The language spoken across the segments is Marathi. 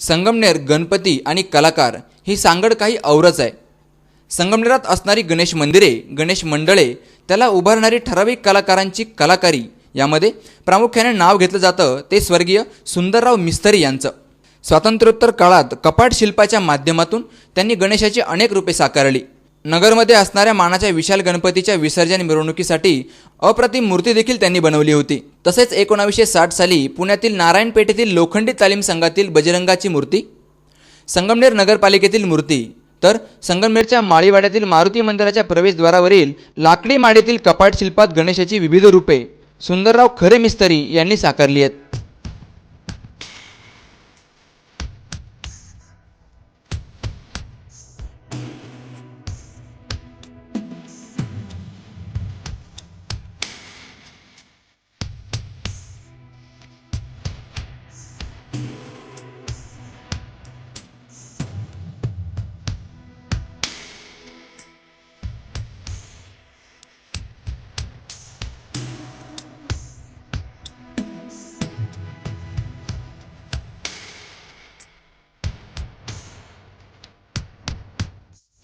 संगमनेर गणपती आणि कलाकार ही सांगड काही औरच आहे. संगमनेरात असणारी गणेश मंदिरे गणेश मंडळे त्याला उभारणारी ठराविक कलाकारांची कलाकारी यामध्ये प्रामुख्याने नाव घेतलं जातं ते स्वर्गीय सुंदरराव मिस्तरी यांचं. स्वातंत्र्योत्तर काळात कपाट शिल्पाच्या माध्यमातून त्यांनी गणेशाची अनेक रूपे साकारली. नगरमध्ये असणाऱ्या मानाच्या विशाल गणपतीच्या विसर्जन मिरवणुकीसाठी अप्रतिम मूर्ती देखील त्यांनी बनवली होती. तसेच एकोणावीसशे साठ साली पुण्यातील नारायणपेठेतील लोखंडी तालीम संघातील बजरंगाची मूर्ती संगमनेर नगरपालिकेतील मूर्ती तर संगमनेरच्या माळीवाड्यातील मारुती मंदिराच्या प्रवेशद्वारावरील लाकडी माडीतील कपाट शिल्पात गणेशाची विविध रूपे सुंदरराव खरे मिस्तरी यांनी साकारली आहेत.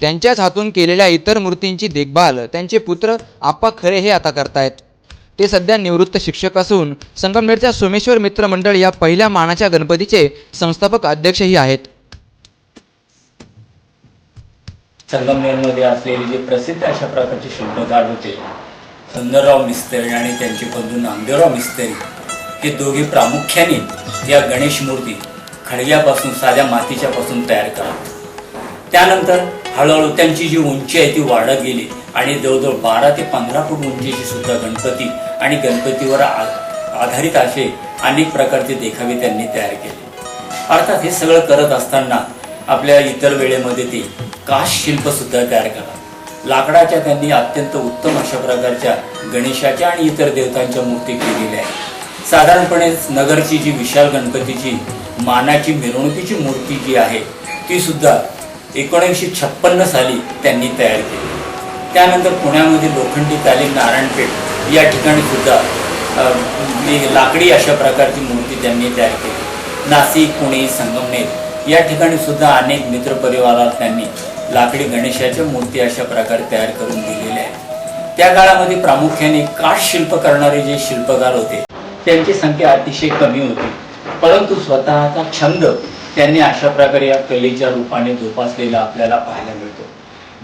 त्यांच्याच हातून केलेल्या इतर मूर्तींची देखभाल त्यांचे पुत्र आप्पा खरे हे आता करतायत. ते सध्या निवृत्त शिक्षक असून संगमनेरच्या सोमेश्वर मित्र मंडळ या पहिल्या मानाच्या गणपतीचे संस्थापक अध्यक्षही आहेत. संगमनेरमध्ये असलेली जे प्रसिद्ध अशा प्रकारचे शिल्पकार होते सुंदरराव मिस्त्री आणि त्यांचे बंधू नामदेवराव मिस्त्री हे दोघे प्रामुख्याने या गणेश मूर्ती खडग्यापासून साध्या मातीच्या पासून तयार करतात. त्यानंतर हळूहळू त्यांची जी उंची आहे ती वाढत गेली. आणि जवळजवळ बारा ते पंधरा फूट उंचीची सुद्धा गणपती आणि गणपतीवर आधारित असे अनेक प्रकारचे देखावे त्यांनी तयार केले. अर्थात हे सगळं करत असताना आपल्या इतर वेळेमध्ये ते काश शिल्प सुद्धा तयार करा. लाकडाच्या त्यांनी अत्यंत उत्तम अशा प्रकारच्या गणेशाच्या आणि इतर देवतांच्या मूर्ती केलेल्या आहेत. साधारणपणे नगरची जी विशाल गणपतीची मानाची मिरवणुकीची मूर्ती जी आहे ती सुद्धा एकोणीसशे छप्पन्न साली त्यांनी तयार केली. त्यानंतर पुण्यामध्ये लोखंडी तालीम नारायणपेठ या ठिकाणी सुद्धा लाकडी अशा प्रकारची मूर्ती त्यांनी तयार केली. नाशिक पुणे संगमनेर या ठिकाणी सुद्धा अनेक मित्रपरिवारात त्यांनी लाकडी गणेशाच्या मूर्ती अशा प्रकारे तयार करून दिलेल्या आहेत. त्या काळामध्ये प्रामुख्याने काठ शिल्प करणारे जे शिल्पकार होते त्यांची संख्या अतिशय कमी होती. परंतु स्वतःचा छंद त्यांनी अशा प्रकारे या कलेच्या रूपाने जोपासलेला आपल्याला पाहायला मिळतो.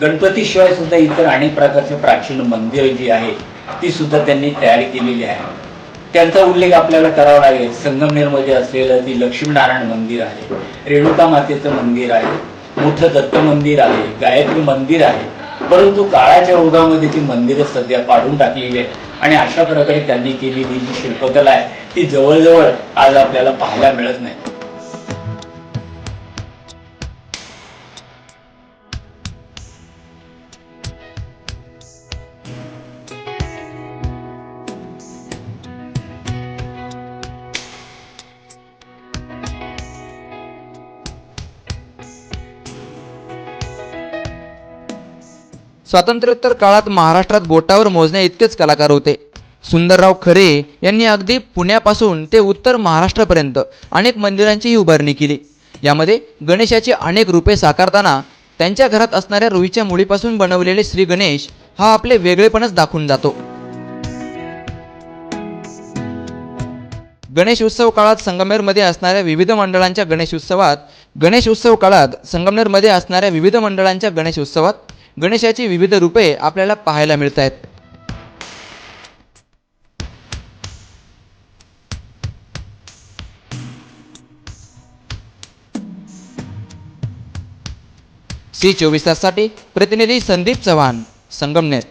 गणपतीशिवाय सुद्धा इतर अनेक प्रकारचे प्राचीन मंदिर जी आहे ती सुद्धा त्यांनी तयार केलेली आहे. त्यांचा उल्लेख आपल्याला करावा लागेल. संगमनेरमध्ये असलेलं ती लक्ष्मीनारायण मंदिर आहे रेणुका मातेचं मंदिर आहे मोठं दत्त मंदिर आहे गायत्री मंदिर आहे. परंतु काळाच्या ओघामध्ये ती मंदिरं सध्या पाडून टाकलेली आहेत आणि अशा प्रकारे त्यांनी केलेली जी शिल्पकला आहे ती जवळजवळ आज आपल्याला पाहायला मिळत नाही. स्वातंत्र्योत्तर काळात महाराष्ट्रात बोटावर मोजण्या इतकेच कलाकार होते. सुंदरराव खरे यांनी अगदी पुण्यापासून ते उत्तर महाराष्ट्रापर्यंत अनेक मंदिरांचीही उभारणी केली. यामध्ये गणेशाची अनेक रूपे साकारताना त्यांच्या घरात असणाऱ्या रुईच्या मुळीपासून बनवलेले श्री गणेश हा आपले वेगळेपणच दाखवून जातो. गणेश उत्सव काळात संगमनेरमध्ये असणाऱ्या विविध मंडळांच्या गणेश उत्सवात गणेश उत्सव काळात संगमनेरमध्ये असणाऱ्या विविध मंडळांच्या गणेश उत्सवात गणेशाची विविध रूपे आपल्याला पाहायला मिळत आहेत सी चोवीस ताससाठी प्रतिनिधी संदीप चव्हाण संगमनेर.